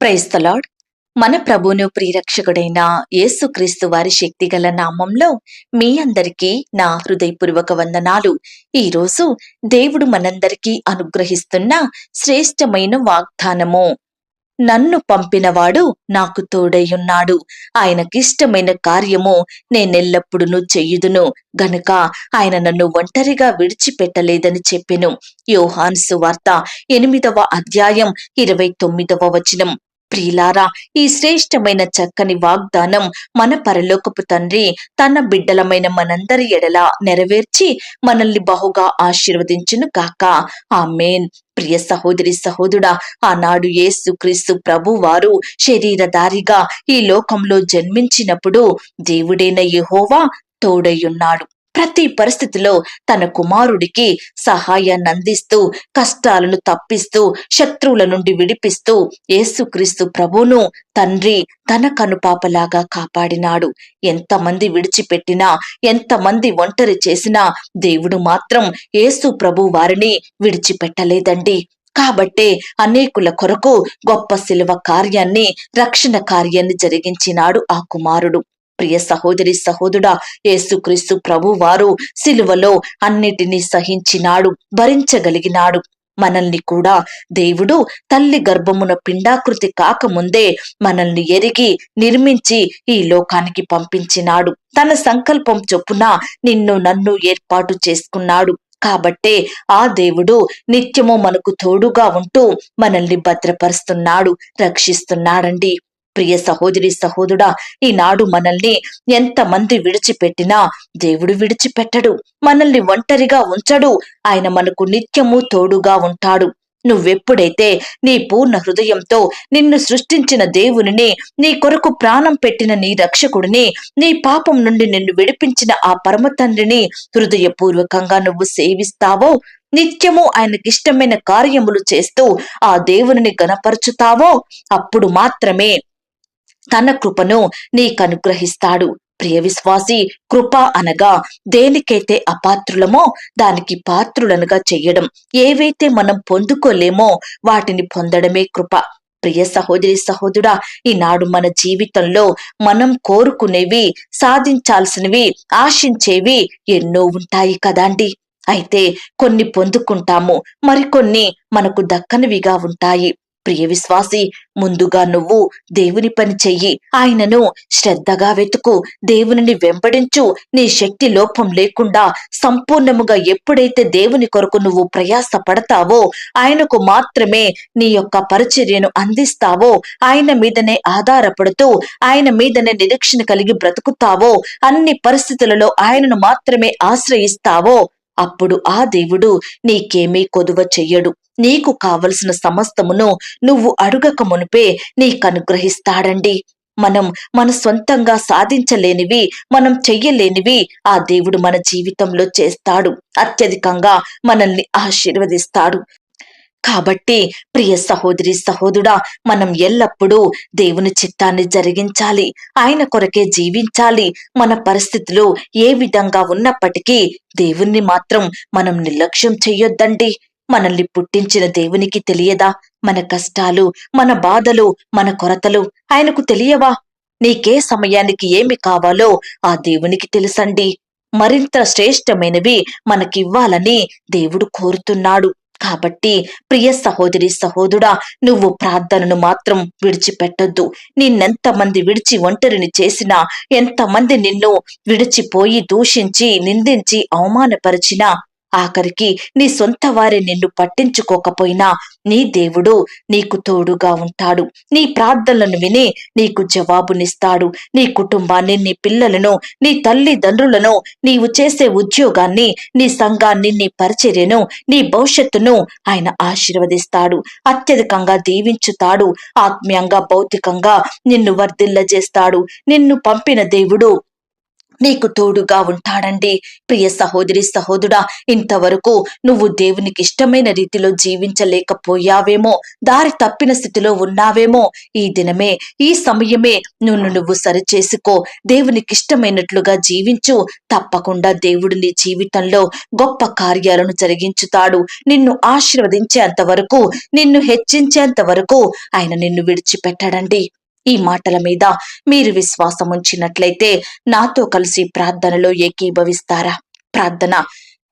Praise the Lord మన ప్రభును ప్రియరక్షకుడైన యేసుక్రీస్తు వారి శక్తిగల నామంలో మీ అందరికీ నా హృదయపూర్వక వందనాలు. ఈరోజు దేవుడు మనందరికీ అనుగ్రహిస్తున్న శ్రేష్టమైన వాగ్దానము. నన్ను పంపినవాడు నాకు తోడైయున్నాడు ఆయనకిష్టమైన కార్యము నేనెల్లప్పుడూ చెయ్యుదును గనుక ఆయన నన్ను ఒంటరిగా విడిచిపెట్టలేదని చెప్పెను. యోహాన్ సువార్త ఎనిమిదవ అధ్యాయం ఇరవై తొమ్మిదవ వచనం. ప్రియులారా ఈ శ్రేష్టమైన చక్కని వాగ్దానం మన పరలోకపు తండ్రి తన బిడ్డలమైన మనందరి ఎడల నెరవేర్చి మనల్ని బహుగా ఆశీర్వదించును కాక ఆమెన్. ప్రియ సహోదరి సహోదరుడా ఆనాడు యేసు క్రీస్తు ప్రభు వారు శరీరధారిగా ఈ లోకంలో జన్మించినప్పుడు దేవుడైన యహోవా తోడయ్యున్నాడు ప్రతి పరిస్థితిలో తన కుమారుడికి సహాయాన్ని అందిస్తూ కష్టాలను తప్పిస్తూ శత్రువుల నుండి విడిపిస్తూ యేసుక్రీస్తు ప్రభును తండ్రి తన కనుపాపలాగా కాపాడినాడు. ఎంతమంది విడిచిపెట్టినా ఎంతమంది ఒంటరి చేసినా దేవుడు మాత్రం యేసు ప్రభు వారిని విడిచిపెట్టలేదండి. కాబట్టే అనేకుల కొరకు గొప్ప శిలువ కార్యాన్ని రక్షణ కార్యాన్ని జరిగించినాడు ఆ కుమారుడు. ప్రియ సహోదరి సహోదరుడా యేసుక్రీస్తు ప్రభు వారు సిలువలో అన్నిటినీ సహించినాడు భరించగలిగినాడు. మనల్ని కూడా దేవుడు తల్లి గర్భమున పిండాకృతి కాకముందే మనల్ని ఎరిగి నిర్మించి ఈ లోకానికి పంపించినాడు. తన సంకల్పం చొప్పున నిన్ను నన్ను ఏర్పాటు చేసుకున్నాడు. కాబట్టే ఆ దేవుడు నిత్యము మనకు తోడుగా ఉంటూ మనల్ని భద్రపరుస్తున్నాడు రక్షిస్తున్నాడండి. ప్రియ సహోదరి సహోదరుడా ఈనాడు మనల్ని ఎంతమంది విడిచిపెట్టినా దేవుడు విడిచిపెట్టడు. మనల్ని ఒంటరిగా ఉంచడు. ఆయన మనకు నిత్యము తోడుగా ఉంటాడు. నువ్వెప్పుడైతే నీ పూర్ణ హృదయంతో నిన్ను సృష్టించిన దేవునిని నీ కొరకు ప్రాణం పెట్టిన నీ రక్షకుడిని నీ పాపం నుండి నిన్ను విడిపించిన ఆ పరమ తండ్రిని హృదయపూర్వకంగా నువ్వు సేవిస్తావో నిత్యము ఆయనకిష్టమైన కార్యములు చేస్తూ ఆ దేవునిని గనపరుచుతావో అప్పుడు మాత్రమే తన కృపను నీకనుగ్రహిస్తాడు. ప్రియ విశ్వాసి కృప అనగా దేనికైతే అపాత్రులమో దానికి పాత్రులనుగా చెయ్యడం ఏవైతే మనం పొందుకోలేమో వాటిని పొందడమే కృప. ప్రియ సహోదరి సహోదరుడా ఈనాడు మన జీవితంలో మనం కోరుకునేవి సాధించాల్సినవి ఆశించేవి ఎన్నో ఉంటాయి కదాండి. అయితే కొన్ని పొందుకుంటాము మరికొన్ని మనకు దక్కనివిగా ఉంటాయి. ప్రియ విశ్వాసి ముందుగా నువ్వు దేవుని పని చెయ్యి. ఆయనను శ్రద్ధగా వెతుకు. దేవునిని వెంబడించు. నీ శక్తి లోపం లేకుండా సంపూర్ణముగా ఎప్పుడైతే దేవుని కొరకు నువ్వు ప్రయాస పడతావో ఆయనకు మాత్రమే నీ యొక్క పరిచర్యను అందిస్తావో ఆయన మీదనే ఆధారపడుతూ ఆయన మీదనే నిరీక్షణ కలిగి బ్రతుకుతావో అన్ని పరిస్థితులలో ఆయనను మాత్రమే ఆశ్రయిస్తావో అప్పుడు ఆ దేవుడు నీకేమీ కొదువ చెయ్యడు. నీకు కావలసిన సమస్తమును నువ్వు అడుగక మునుపే నీకనుగ్రహిస్తాడండి. మనం మన సొంతంగా సాధించలేనివి మనం చెయ్యలేనివి ఆ దేవుడు మన జీవితంలో చేస్తాడు. అత్యధికంగా మనల్ని ఆశీర్వదిస్తాడు. కాబట్టి ప్రియ సహోదరి సహోదుడా మనం ఎల్లప్పుడూ దేవుని చిత్తాన్ని జరిగించాలి. ఆయన కొరకే జీవించాలి. మన పరిస్థితులు ఏ విధంగా ఉన్నప్పటికీ దేవుణ్ణి మాత్రం మనం నిర్లక్ష్యం చెయ్యొద్దండి. మనల్ని పుట్టించిన దేవునికి తెలియదా? మన కష్టాలు మన బాధలు మన కొరతలు ఆయనకు తెలియవా? నీకే సమయానికి ఏమి కావాలో ఆ దేవునికి తెలుసండి. మరింత శ్రేష్టమైనవి మనకివ్వాలని దేవుడు కోరుతున్నాడు. కాబట్టి ప్రియ సహోదరి సహోదరుడా నువ్వు ప్రార్థనను మాత్రం విడిచిపెట్టొద్దు. నిన్నెంతమంది విడిచి ఒంటరిని చేసినా ఎంతమంది నిన్ను విడిచిపోయి దూషించి నిందించి అవమానపరిచినా ఆఖరికి నీ సొంత వారి నిన్ను పట్టించుకోకపోయినా నీ దేవుడు నీకు తోడుగా ఉంటాడు. నీ ప్రార్థనలను విని నీకు జవాబునిస్తాడు. నీ కుటుంబాన్ని నీ పిల్లలను నీ తల్లిదండ్రులను నీవు చేసే ఉద్యోగాన్ని నీ సంఘాన్ని నీ పరిచర్యను నీ భవిష్యత్తును ఆయన ఆశీర్వదిస్తాడు. అత్యధికంగా దీవించుతాడు. ఆత్మీయంగా భౌతికంగా నిన్ను వర్ధిల్లజేస్తాడు. నిన్ను పంపిన దేవుడు నీకు తోడుగా ఉంటాడండి. ప్రియ సహోదరి సహోదరుడా ఇంతవరకు నువ్వు దేవునికి ఇష్టమైన రీతిలో జీవించలేకపోయావేమో దారి తప్పిన స్థితిలో ఉన్నావేమో ఈ దినమే ఈ సమయమే నువ్వు నువ్వు సరిచేసుకో. దేవునికి ఇష్టమైనట్లుగా జీవించు. తప్పకుండా దేవుడు నీ జీవితంలో గొప్ప కార్యాలను జరిగించుతాడు. నిన్ను ఆశీర్వదించేంత వరకు నిన్ను హెచ్చించేంత వరకు ఆయన నిన్ను విడిచిపెట్టడండి. ఈ మాటల మీద మీరు విశ్వాసం ఉంచినట్లయితే నాతో కలిసి ప్రార్థనలో ఏకీభవిస్తారా? ప్రార్థన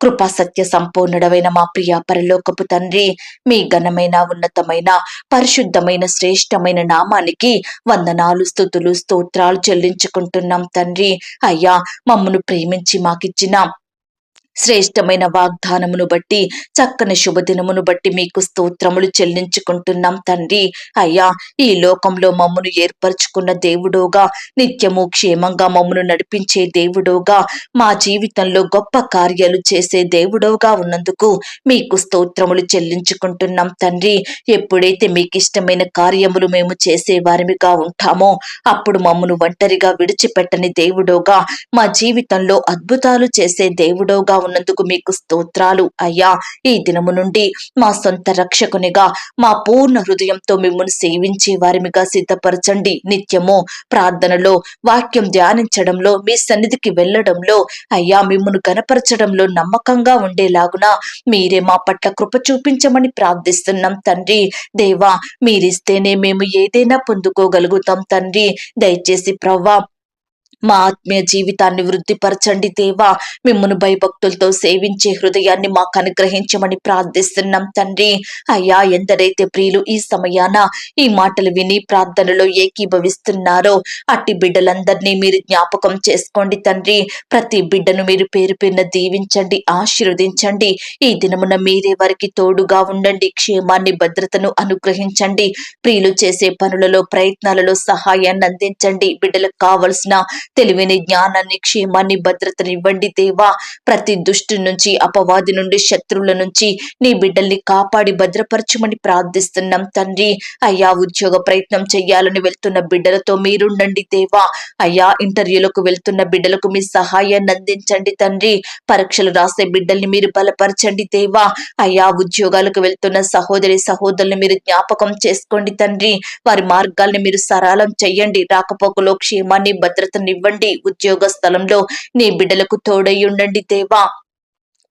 కృపా సత్య సంపూర్ణుడవైన మా ప్రియ పరలోకపు తండ్రి మీ ఘనమైన ఉన్నతమైన పరిశుద్ధమైన శ్రేష్టమైన నామానికి వందనాలు స్థుతులు స్తోత్రాలు చెల్లించుకుంటున్నాం తండ్రి. అయ్యా మమ్మను ప్రేమించి మాకిచ్చిన శ్రేష్టమైన వాగ్దానమును బట్టి చక్కని శుభదినమును బట్టి మీకు స్తోత్రములు చెల్లించుకుంటున్నాం తండ్రి. అయ్యా ఈ లోకంలో మమ్మను ఏర్పరచుకున్న దేవుడోగా నిత్యము క్షేమంగా మమ్మను నడిపించే దేవుడోగా మా జీవితంలో గొప్ప కార్యాలు చేసే దేవుడోగా ఉన్నందుకు మీకు స్తోత్రములు చెల్లించుకుంటున్నాం తండ్రి. ఎప్పుడైతే మీకు ఇష్టమైన కార్యములు మేము చేసే వారిమిగా ఉంటామో అప్పుడు మమ్మను ఒంటరిగా విడిచిపెట్టని దేవుడోగా మా జీవితంలో అద్భుతాలు చేసే దేవుడోగా ఉన్నందుకు మీకు స్తోత్రాలు. అయ్యా ఈ దినము నుండి మా సొంత రక్షకునిగా మా పూర్ణ హృదయంతో మిమ్మల్ని సేవించే వారిమిగా సిద్ధపరచండి. నిత్యము ప్రార్థనలో వాక్యం ధ్యానించడంలో మీ సన్నిధికి వెళ్ళడంలో అయ్యా మిమ్మల్ని కనపరచడంలో నమ్మకంగా ఉండేలాగున మీరే మా పట్ల కృప చూపించమని ప్రార్థిస్తున్నాం తండ్రి. దేవా మీరిస్తేనే మేము ఏదైనా పొందుకోగలుగుతాం తండ్రి. దయచేసి ప్రవ్వా మా ఆత్మీయ జీవితాన్ని వృద్ధిపరచండి దేవా. మిమ్మను భయభక్తులతో సేవించే హృదయాన్ని మాకు అనుగ్రహించమని ప్రార్థిస్తున్నాం తండ్రి. అయ్యా ఎందరైతే ప్రియులు ఈ సమయాన ఈ మాటలు విని ప్రార్థనలో ఏకీభవిస్తున్నారో అట్టి బిడ్డలందరినీ మీరు జ్ఞాపకం చేసుకోండి తండ్రి. ప్రతి బిడ్డను మీరు పేరు పేరున దీవించండి ఆశీర్వదించండి. ఈ దినమున మీరే వారికి తోడుగా ఉండండి క్షేమాన్ని భద్రతను అనుగ్రహించండి. ప్రియులు చేసే పనులలో ప్రయత్నాలలో సహాయాన్ని అందించండి. బిడ్డలకు కావలసిన తెలివిని జ్ఞానాన్ని క్షేమాన్ని భద్రతని ఇవ్వండి దేవా. ప్రతి దుష్టి నుంచి అపవాది నుండి శత్రువుల నుంచి నీ బిడ్డల్ని కాపాడి భద్రపరచమని ప్రార్థిస్తున్నాం తండ్రి. అయ్యా ఉద్యోగ ప్రయత్నం చెయ్యాలని వెళ్తున్న బిడ్డలతో మీరుండండి దేవా. అయ్యా ఇంటర్వ్యూలకు వెళ్తున్న బిడ్డలకు మీ సహాయాన్ని అందించండి తండ్రి. పరీక్షలు రాసే బిడ్డల్ని మీరు బలపరచండి దేవా. అయ్యా ఉద్యోగాలకు వెళ్తున్న సహోదరి సహోదరులు మీరు జ్ఞాపకం చేసుకోండి తండ్రి. వారి మార్గాల్ని మీరు సరళం చెయ్యండి రాకపోకలో క్షేమాన్ని భద్రతని ఇవ్వండి ఉద్యోగ స్థలంలో నీ బిడ్డలకు తోడై ఉండండి దేవా.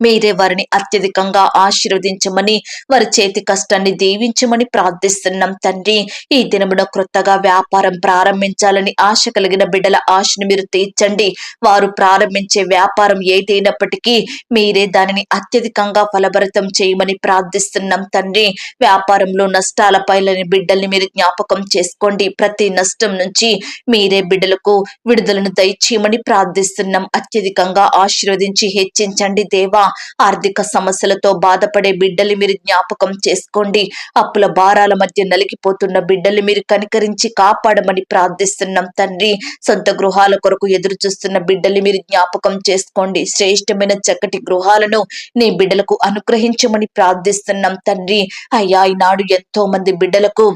మీరే వారిని అత్యధికంగా ఆశీర్వదించమని వారి చేతి కష్టాన్ని దీవించమని ప్రార్థిస్తున్నాం తండ్రి. ఈ దినమున క్రొత్తగా వ్యాపారం ప్రారంభించాలని ఆశ కలిగిన బిడ్డల ఆశను మీరు తీర్చండి. వారు ప్రారంభించే వ్యాపారం ఏదైనప్పటికీ మీరే దానిని అత్యధికంగా ఫలభరితం చేయమని ప్రార్థిస్తున్నాం తండ్రి. వ్యాపారంలో నష్టాల పైలని బిడ్డల్ని మీరు జ్ఞాపకం చేసుకోండి. ప్రతి నష్టం నుంచి మీరే బిడ్డలకు విడుదలను దయచేయమని ప్రార్థిస్తున్నాం. అత్యధికంగా ఆశీర్వదించి హెచ్చించండి దేవా. ఆర్థిక సమస్యలతో బాధపడే బిడ్డలు మీరు జ్ఞాపకం చేసుకోండి. అప్పుల భారాల మధ్య నలిగిపోతున్న బిడ్డలు మీరు కనికరించి కాపాడమని ప్రార్థిస్తున్నాం తండ్రి. సొంత గృహాల కొరకు ఎదురు చూస్తున్న బిడ్డలు మీరు జ్ఞాపకం చేసుకోండి. శ్రేష్టమైన చక్కటి గృహాలను నీ బిడ్డలకు అనుగ్రహించమని ప్రార్థిస్తున్నాం తండ్రి. అయ్యా ఈనాడు ఎంతో మంది బిడ్డలకు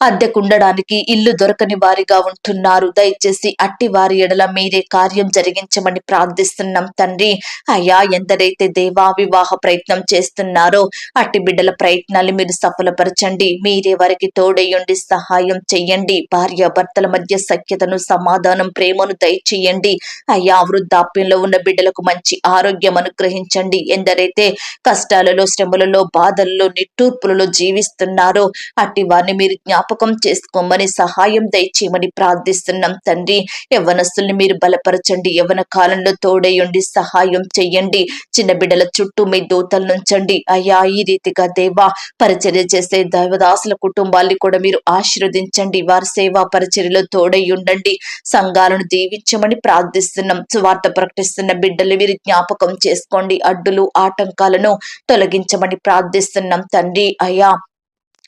అద్దెకుండడానికి ఇల్లు దొరకని వారిగా ఉంటున్నారు. దయచేసి అట్టి వారి ఎడల మీరే కార్యం జరిగించమని ప్రార్థిస్తున్నాం తండ్రి. అయ్యా ఎందరైతే దేవా వివాహ ప్రయత్నం చేస్తున్నారో అట్టి బిడ్డల ప్రయత్నాలు మీరు సఫలపరచండి. మీరే వారికి తోడయ్యండి సహాయం చెయ్యండి. భార్య భర్తల మధ్య సఖ్యతను సమాధానం ప్రేమను దయచేయండి. అయ్యా వృద్ధాప్యంలో ఉన్న బిడ్డలకు మంచి ఆరోగ్యం అనుగ్రహించండి. ఎందరైతే కష్టాలలో శ్రమలలో బాధల్లో నిట్టూర్పులలో జీవిస్తున్నారో అట్టి వారిని మీరు జ్ఞాపకం జ్ఞాపకం చేసుకోమని సహాయం దయచేయమని ప్రార్థిస్తున్నాం తండ్రి. యవ్వనస్తుల్ని మీరు బలపరచండి. యవ్వన కాలంలో తోడేయండి సహాయం చెయ్యండి. చిన్న బిడ్డల చుట్టూ మీ దూతలు నుంచండి. అయ్యా ఈ రీతిగా దేవా పరిచర్య చేసే దైవదాసుల కుటుంబాల్ని కూడా మీరు ఆశీర్వదించండి. వారి సేవా పరిచర్యలో తోడై ఉండండి సంఘాలను దీవించమని ప్రార్థిస్తున్నాం. సువార్త ప్రకటిస్తున్న బిడ్డలు మీరు జ్ఞాపకం చేసుకోండి. అడ్డులు ఆటంకాలను తొలగించమని ప్రార్థిస్తున్నాం తండ్రి. అయ్యా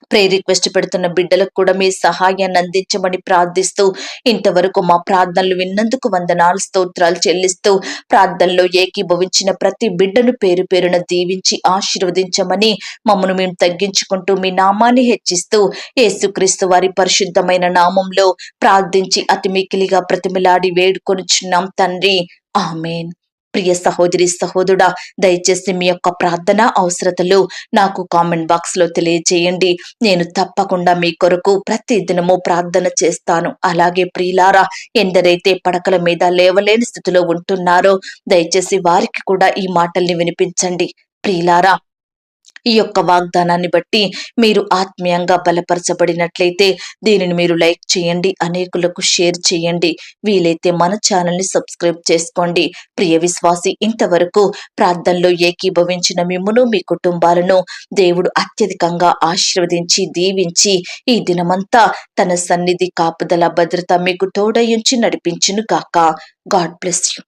ప్రే రిక్వెస్ట్ పెడుతున్న బిడ్డలకు కూడా మీ సహాయాన్ని అందించమని ప్రార్థిస్తూ ఇంతవరకు మా ప్రార్థనలు విన్నందుకు వందనాలు స్తోత్రాలు చెల్లిస్తూ ప్రార్థనలో ఏకీభవించిన ప్రతి బిడ్డను పేరు పేరున దీవించి ఆశీర్వదించమని మమ్మను మేము తగ్గించుకుంటూ మీ నామాన్ని హెచ్చిస్తూ యేసుక్రీస్తు వారి పరిశుద్ధమైన నామంలో ప్రార్థించి అతి మికిలిగా ప్రతిమిలాడి వేడుకొనుచున్నాం తండ్రి. ఆమెన్. ప్రియ సహోదరి సహోదరుడా దయచేసి మీ యొక్క ప్రార్థన అవసరతలు నాకు కామెంట్ బాక్స్లో తెలియజేయండి నేను తప్పకుండా మీ కొరకు ప్రతి దినము ప్రార్థన చేస్తాను. అలాగే ప్రియులారా ఎందరైతే పడకల మీద లేవలేని స్థితిలో ఉంటున్నారో దయచేసి వారికి కూడా ఈ మాటల్ని వినిపించండి. ప్రియులారా ఈ యొక్క వాగ్దానాన్ని బట్టి మీరు ఆత్మీయంగా బలపరచబడినట్లయితే దీనిని మీరు లైక్ చేయండి అనేకులకు షేర్ చేయండి. వీలైతే మన ఛానల్ని సబ్స్క్రైబ్ చేసుకోండి. ప్రియ విశ్వాసి ఇంతవరకు ప్రార్థనలో ఏకీభవించిన మిమ్మును మీ కుటుంబాలను దేవుడు అత్యధికంగా ఆశీర్వదించి దీవించి ఈ దినమంతా తన సన్నిధి కాపుదల భద్రత మీకు తోడయుంచి నడిపించును గాక. God bless you.